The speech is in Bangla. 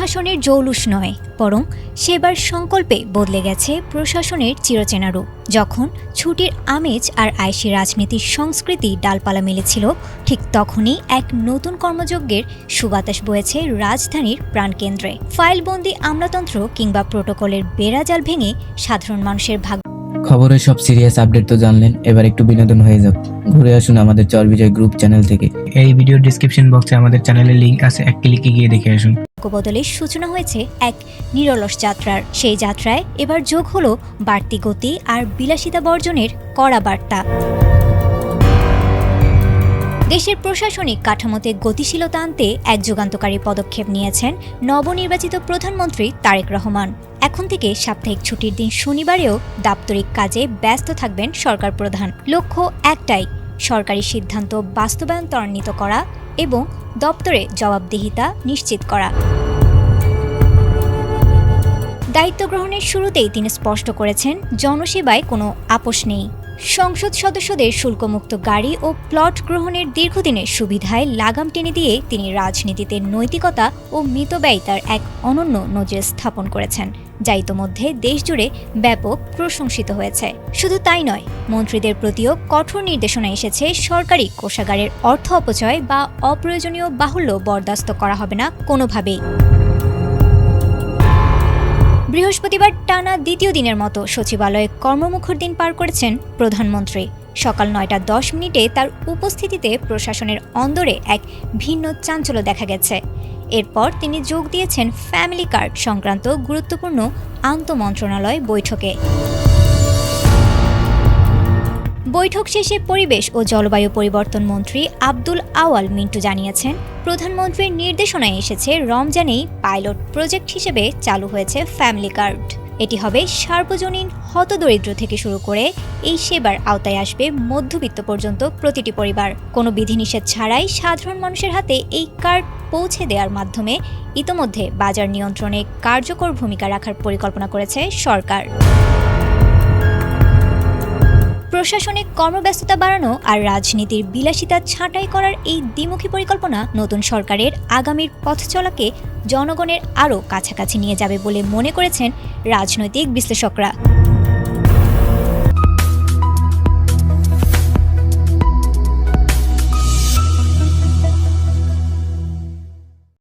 সিংহাসনের জৌলুস নয় বরং সেবার সংকল্পে বদলে গেছে প্রশাসনের চিরচেনা রূপ। যখন ছুটির আমেজ আর আয়সী রাজনীতির সংস্কৃতি ডালপালা মেলেছিল ঠিক তখনই এক নতুন কর্মযজ্ঞের সুবাতাস বয়েছে রাজধানীর প্রাণকেন্দ্রে। ফাইলবন্দি আমলাতন্ত্র কিংবা প্রোটোকলের বেড়াজাল ভেঙে সাধারণ মানুষের ভাগ খবরের সব সিরিয়াস আপডেট তো জানলেন এবার একটু বিনোদন হয়ে যাক। ঘুরে আসুন আমাদের চর বিজয় গ্রুপ চ্যানেল থেকে। এই ভিডিও ডিসক্রিপশন বক্সে আমাদের চ্যানেলের লিংক আছে এক ক্লিকে গিয়ে দেখে আসুন। বদলের সূচনা হয়েছে এক নিরলস যাত্রার। সেই যাত্রায় এবার যোগ হলো বাড়তি গতি আর বিলাসিতা বর্জনের কড়া বার্তা। দেশের প্রশাসনিক কাঠামোতে গতিশীলতা আনতে এক যুগান্তকারী পদক্ষেপ নিয়েছেন নবনির্বাচিত প্রধানমন্ত্রী তারেক রহমান। এখন থেকে সাপ্তাহিক ছুটির দিন শনিবারেও দাপ্তরিক কাজে ব্যস্ত থাকবেন সরকার প্রধান। লক্ষ্য একটাই, সরকারি সিদ্ধান্ত বাস্তবায়ন ত্বরান্বিত করা এবং দপ্তরে জবাবদিহিতা নিশ্চিত করা। দায়িত্ব গ্রহণের শুরুতেই তিনি স্পষ্ট করেছেন, জনসেবায় কোনো আপোষ নেই। সংসদ সদস্যদের শুল্কমুক্ত গাড়ি ও প্লট গ্রহণের দীর্ঘদিনের সুবিধায় লাগাম টেনে দিয়ে তিনি রাজনীতিতে নৈতিকতা ও মিতব্যয়িতার এক অনন্য নজির স্থাপন করেছেন, যা ইতোমধ্যে দেশজুড়ে ব্যাপক প্রশংসিত হয়েছে। শুধু তাই নয়, মন্ত্রীদের প্রতিও কঠোর নির্দেশনা এসেছে সরকারি কোষাগারের অর্থ অপচয় বা অপ্রয়োজনীয় বাহুল্য বরদাস্ত করা হবে না কোনোভাবেই। বৃহস্পতিবার টানা দ্বিতীয় দিনের মতো সচিবালয়ে কর্মমুখর দিন পার করেছেন প্রধানমন্ত্রী। সকাল নয়টা দশ মিনিটে তার উপস্থিতিতে প্রশাসনের অন্দরে এক ভিন্ন চাঞ্চল্য দেখা গেছে। এরপর তিনি যোগ দিয়েছেন ফ্যামিলি কার্ড সংক্রান্ত গুরুত্বপূর্ণ আন্তমন্ত্রণালয় বৈঠকে। বৈঠক শেষে পরিবেশ ও জলবায়ু পরিবর্তন মন্ত্রী আব্দুল আওয়াল মিন্টু জানিয়েছেন, প্রধানমন্ত্রীর নির্দেশনায় এসেছে রমজানেই পাইলট প্রজেক্ট হিসেবে চালু হয়েছে ফ্যামিলি কার্ড। এটি হবে সার্বজনীন হতদরিদ্র থেকে শুরু করে এই সেবার আওতায় আসবে মধ্যবিত্ত পর্যন্ত প্রতিটি পরিবার। কোনো বিধিনিষেধ ছাড়াই সাধারণ মানুষের হাতে এই কার্ড পৌঁছে দেওয়ার মাধ্যমে ইতোমধ্যে বাজার নিয়ন্ত্রণে কার্যকর ভূমিকা রাখার পরিকল্পনা করেছে সরকার। প্রশাসনিক কর্মব্যস্ততা বাড়ানো আর রাজনীতির বিলাসিতা ছাঁটাই করার এই দ্বিমুখী পরিকল্পনা নতুন সরকারের আগামীর পথ চলাকে জনগণের আরও কাছাকাছি নিয়ে যাবে বলে মনে করেছেন রাজনৈতিক বিশ্লেষকরা।